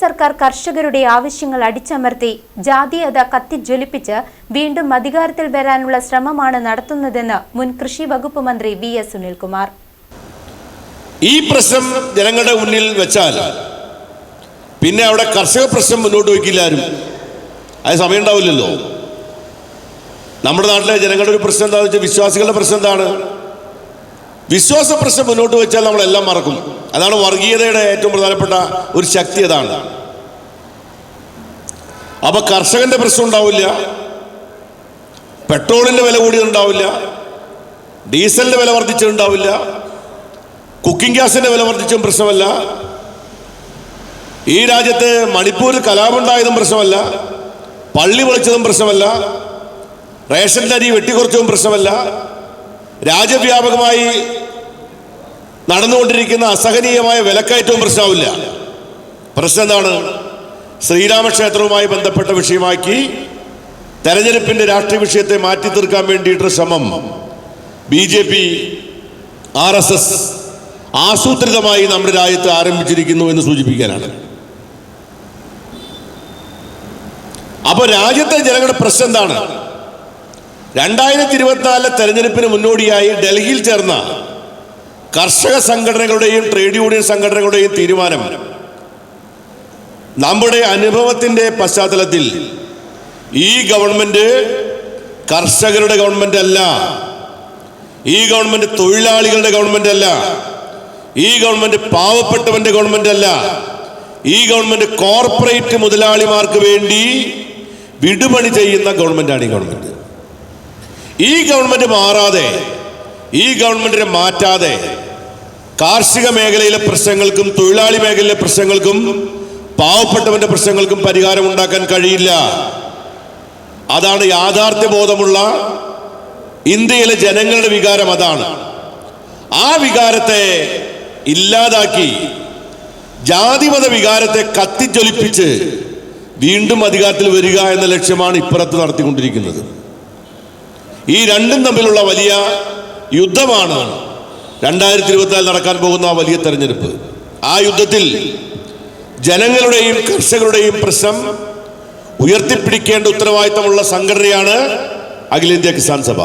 സർക്കാർ കർഷകരുടെ ആവശ്യങ്ങൾ അടിച്ചമർത്തി ജാതീയത കത്തിജ്വലിപ്പിച്ച് വീണ്ടും അധികാരത്തിൽ വരാനുള്ള ശ്രമമാണ് നടത്തുന്നതെന്ന് മുൻ കൃഷി വകുപ്പ് മന്ത്രി വി എസ് സുനിൽകുമാർ. ഈ പ്രശ്നം ജനങ്ങളുടെ മുന്നിൽ വെച്ചാൽ പിന്നെ അവിടെ കർഷക പ്രശ്നം മുന്നോട്ട് വയ്ക്കില്ല ആരും അത് സമയം ഉണ്ടാവില്ലല്ലോ നമ്മുടെ നാട്ടിലെ ജനങ്ങളുടെ ഒരു പ്രശ്നം എന്താണെന്ന് വെച്ചാൽ വിശ്വാസികളുടെ പ്രശ്നം എന്താണ്? വിശ്വാസ പ്രശ്നം മുന്നോട്ട് വെച്ചാൽ നമ്മളെല്ലാം മറക്കും. അതാണ് വർഗീയതയുടെ ഏറ്റവും പ്രധാനപ്പെട്ട ഒരു ശക്തി അതാണ്. അപ്പൊ കർഷകന്റെ പ്രശ്നം ഉണ്ടാവില്ല. പെട്രോളിന്റെ വില കൂടിയതുണ്ടാവില്ല ഡീസലിന്റെ വില വർദ്ധിച്ചിട്ടുണ്ടാവില്ല കുക്കിംഗ് ഗ്യാസിന്റെ വില വർദ്ധിച്ചും പ്രശ്നമല്ല. ഈ രാജ്യത്ത് മണിപ്പൂരിൽ കലാപമുണ്ടായതും പ്രശ്നമല്ല. പള്ളി പൊളിച്ചതും പ്രശ്നമല്ല. റേഷൻ അരി വെട്ടിക്കുറച്ചതും പ്രശ്നമല്ല. രാജ്യവ്യാപകമായി നടന്നുകൊണ്ടിരിക്കുന്ന അസഹനീയമായ വിലക്കയറ്റവും പ്രശ്നമാവില്ല. പ്രശ്നം എന്താണ്? ശ്രീരാമക്ഷേത്രവുമായി ബന്ധപ്പെട്ട വിഷയമാക്കി തെരഞ്ഞെടുപ്പിന്റെ രാഷ്ട്രീയ വിഷയത്തെ മാറ്റി തീർക്കാൻ വേണ്ടിയിട്ടുള്ള ശ്രമം B J P R S S ആസൂത്രിതമായി നമ്മുടെ രാജ്യത്ത് ആരംഭിച്ചിരിക്കുന്നു എന്ന് സൂചിപ്പിക്കാനാണ്. അപ്പോൾ രാജ്യത്തെ ജനങ്ങളുടെ പ്രശ്നം എന്താണ്? രണ്ടായിരത്തി ഇരുപത്തിനാലിലെ തെരഞ്ഞെടുപ്പിന് മുന്നോടിയായി ഡൽഹിയിൽ ചേർന്ന കർഷക സംഘടനകളുടെയും ട്രേഡ് യൂണിയൻ സംഘടനകളുടെയും തീരുമാനം. നമ്മുടെ അനുഭവത്തിന്റെ പശ്ചാത്തലത്തിൽ ഈ ഗവൺമെന്റ് കർഷകരുടെ ഗവൺമെന്റ് അല്ല ഈ ഗവൺമെന്റ് തൊഴിലാളികളുടെ ഗവൺമെന്റ് അല്ല ഈ ഗവൺമെന്റ് പാവപ്പെട്ടവന്റെ ഗവൺമെന്റ് അല്ല ഈ ഗവൺമെന്റ് കോർപ്പറേറ്റ് മുതലാളിമാർക്ക് വേണ്ടി വിടുപണി ചെയ്യുന്ന ഗവൺമെന്റാണ് ഈ ഗവൺമെന്റ്. ഈ ഗവൺമെന്റ് മാറാതെ ഈ ഗവൺമെന്റിനെ മാറ്റാതെ കാർഷിക മേഖലയിലെ പ്രശ്നങ്ങൾക്കും തൊഴിലാളി മേഖലയിലെ പ്രശ്നങ്ങൾക്കും പാവപ്പെട്ടവന്റെ പ്രശ്നങ്ങൾക്കും പരിഹാരം ഉണ്ടാക്കാൻ കഴിയില്ല. അതാണ് യാഥാർത്ഥ്യ ബോധമുള്ള ഇന്ത്യയിലെ ജനങ്ങളുടെ വികാരം അതാണ്. ആ വികാരത്തെ ഇല്ലാതാക്കി ജാതിമത വികാരത്തെ കത്തിജ്വലിപ്പിച്ച് വീണ്ടും അധികാരത്തിൽ വരിക എന്ന ലക്ഷ്യമാണ് ഇപ്പുറത്ത് നടത്തിക്കൊണ്ടിരിക്കുന്നത്. ഈ രണ്ടും തമ്മിലുള്ള വലിയ യുദ്ധമാണ് രണ്ടായിരത്തി ഇരുപത്തിനാല് നടക്കാൻ പോകുന്ന ആ വലിയ തെരഞ്ഞെടുപ്പ്. ആ യുദ്ധത്തിൽ ജനങ്ങളുടെയും കർഷകരുടെയും പ്രശ്നം ഉയർത്തിപ്പിടിക്കേണ്ട ഉത്തരവാദിത്തമുള്ള സംഘടനയാണ് അഖിലേന്ത്യാ കിസാൻ സഭ.